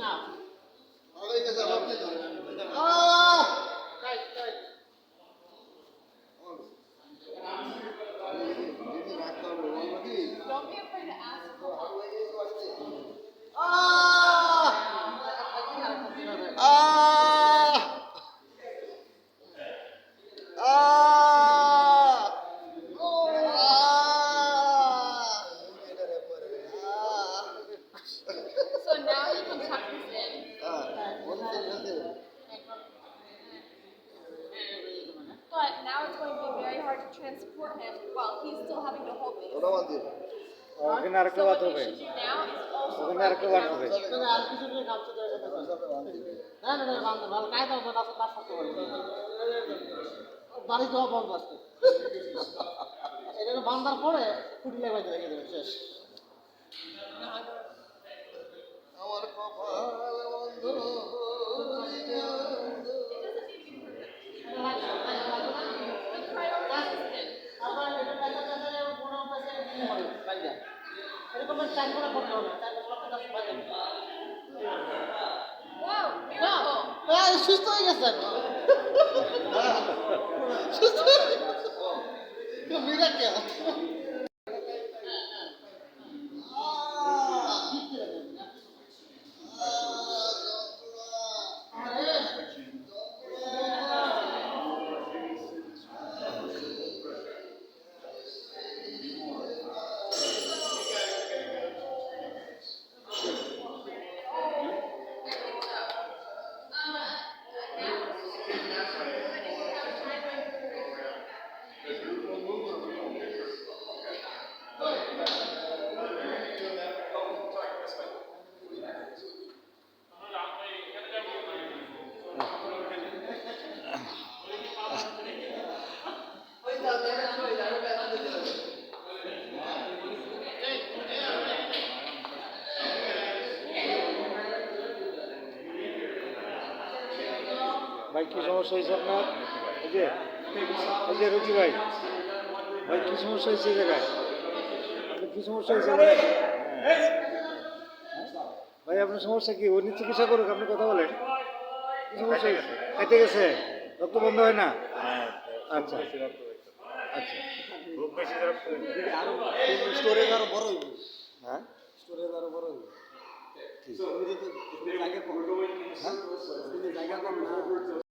now. To transport him while he's still having to hold these. ওখানে আরেকটা So বাদ what হবে you should do now is also ওখানে wrap আরেকটা it বাদ around হবে বাড়ি যাওয়া বন্ধ আছে এটা বান্দার পরে কুটি লাগাইতে রেখে দেবে শেষ আমার কপাল বন্ধ সুস্থ হয়ে গেছেন সুস্থ হয়ে গেছেন ভাই কি সমস্যা হয়েছে আপনার? এই যে এই যে রুচি ভাই ভাই কি সমস্যা হয়েছে জায়গায়? কি সমস্যা হয়েছে ভাই? ভাই আপনার সমস্যা কি? উনি চিকিৎসা করুক আপনি কথা বলেন। কি সমস্যা হয়েছে? কেটে গেছে? রক্ত বন্ধ হয় না? আচ্ছা। আচ্ছা। স্টোরেজ আরও বড় হ্যাঁ স্টোরেজ আরও বড় So, if we're going.